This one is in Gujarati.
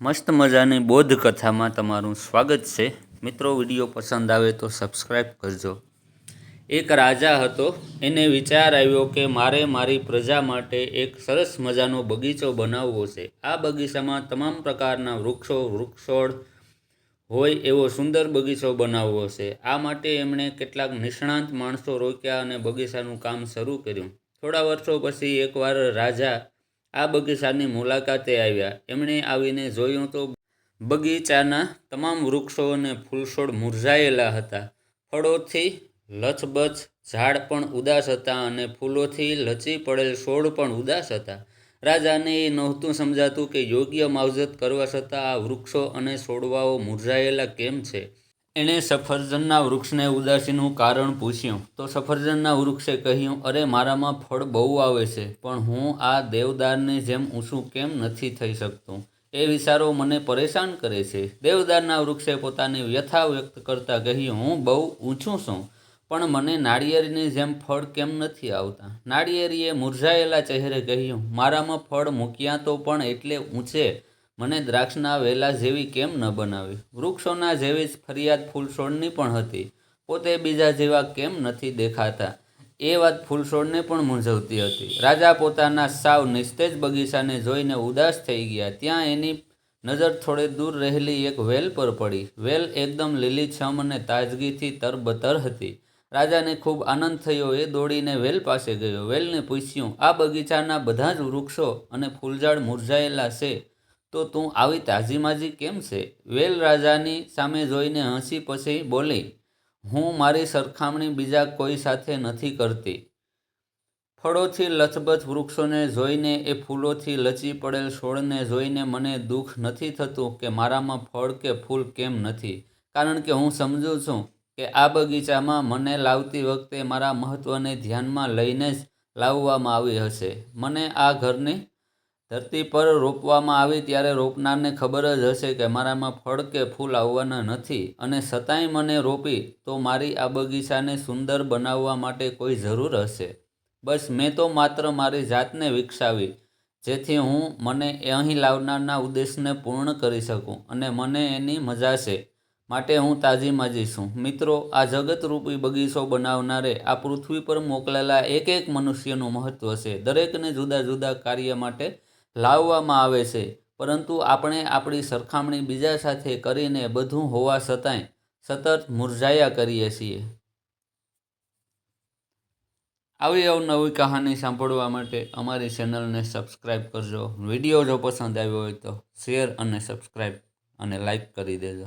મસ્ત મજાની બોધ કથામાં તમારું સ્વાગત છે. મિત્રો, વીડિયો પસંદ આવે તો સબસ્ક્રાઈબ કરજો. એક રાજા હતો, એને વિચાર આવ્યો કે મારે મારી પ્રજા માટે એક સરસ મજાનો બગીચો બનાવવો છે. આ બગીચામાં તમામ પ્રકારના વૃક્ષો, વૃક્ષોળ હોય એવો સુંદર બગીચો બનાવવો છે. આ માટે એમણે કેટલાક નિષ્ણાંત માણસો રોક્યા અને બગીચાનું કામ શરૂ કર્યું. થોડા વર્ષો પછી એકવાર રાજા આ બગીચાની મુલાકાતે આવ્યા. એમણે આવીને જોયું તો બગીચાના તમામ વૃક્ષો અને ફૂલછોડ મુરઝાયેલા હતા. ફળોથી લથબથ, ઝાડ પણ ઉદાસ હતા અને ફૂલોથી લચી પડેલ છોડ પણ ઉદાસ હતા. રાજાને એ નહોતું સમજાતું કે યોગ્ય માવજત કરવા છતાં આ વૃક્ષો અને છોડવાઓ મુરઝાયેલા કેમ છે? એણે સફરજનના વૃક્ષને ઉદાસીનું કારણ પૂછ્યું. તો સફરજનના વૃક્ષે કહ્યું, અરે, મારામાં ફળ બહુ આવે છે, પણ હું આ દેવદારની જેમ ઊંચું કેમ નથી થઈ શકતું એ વિચારો મને પરેશાન કરે છે. દેવદારના વૃક્ષે પોતાની વ્યથા વ્યક્ત કરતાં કહ્યું, હું બહુ ઊંચું છું, પણ મને નાળિયેરની જેમ ફળ કેમ નથી આવતા નાળિયેરીએ મુરઝાયેલા ચહેરે કહ્યું, મારામાં ફળ મૂક્યા તો પણ એટલે ઊંચે મને દ્રાક્ષના વેલા જેવી કેમ ન બનાવી? વૃક્ષોના જેવી જ ફરિયાદ ફૂલછોડની પણ હતી. પોતે બીજા જેવા કેમ નથી દેખાતા? એ વાત ફૂલછોડને પણ મૂંઝવતી હતી. રાજા પોતાના સાવ નિસ્તેજ બગીચાને જોઈને ઉદાસ થઈ ગયા. ત્યાં એની નજર થોડે દૂર રહેલી એક વેલ પર પડી. વેલ એકદમ લીલીછમ અને તાજગીથી તરબતર હતી. રાજાને ખૂબ આનંદ થયો. એ દોડીને વેલ પાસે ગયો. વેલને પૂછ્યું, આ બગીચાના બધા જ વૃક્ષો અને ફૂલઝાડ મુરઝાયેલા છે? તો તું આવી તાજીમાજી કેમ છે? વેલ રાજાની સામે જોઈને હસી પછી બોલી, હું મારી સરખામણી બીજા કોઈ સાથે નથી કરતી. ફળોથી લથબથ વૃક્ષોને જોઈને એ ફૂલોથી લચી પડેલ છોડને જોઈને મને દુઃખ નથી થતું કે મારામાં ફળ કે ફૂલ કેમ નથી. કારણ કે હું સમજું છું કે આ બગીચામાં મને લાવતી વખતે મારા મહત્ત્વને ધ્યાનમાં લઈને જ લાવવામાં આવી હશે. મને આ ઘરની ધરતી પર રોપવામાં આવી ત્યારે રોપનારને ખબર જ હશે કે મારામાં ફળ કે ફૂલ આવવાના નથી અને છતાંય મને રોપી તો મારી આ બગીચાને સુંદર બનાવવા માટે કોઈ જરૂર હશે. બસ મેં તો માત્ર મારી જાતને વિકસાવી, જેથી હું મને અહીં લાવનારના ઉદ્દેશને પૂર્ણ કરી શકું અને મને એની મજા છે. માટે હું તાજી માજી છું. મિત્રો, આ જગતરૂપી બગીચો બનાવનારે આ પૃથ્વી પર મોકલેલા એક એક મનુષ્યનું મહત્ત્વ છે. દરેકને જુદા જુદા કાર્ય માટે લાવવામાં આવે છે. પરંતુ આપણે આપણી સરખામણી બીજા સાથે કરીને બધું હોવા છતાંય સતત મુરઝાયા કરીએ છીએ. આવી અવનવી કહાની સાંભળવા માટે અમારી ચેનલને સબસ્ક્રાઈબ કરજો. વીડિયો જો પસંદ આવ્યો હોય તો શેર અને સબસ્ક્રાઈબ અને લાઈક કરી દેજો.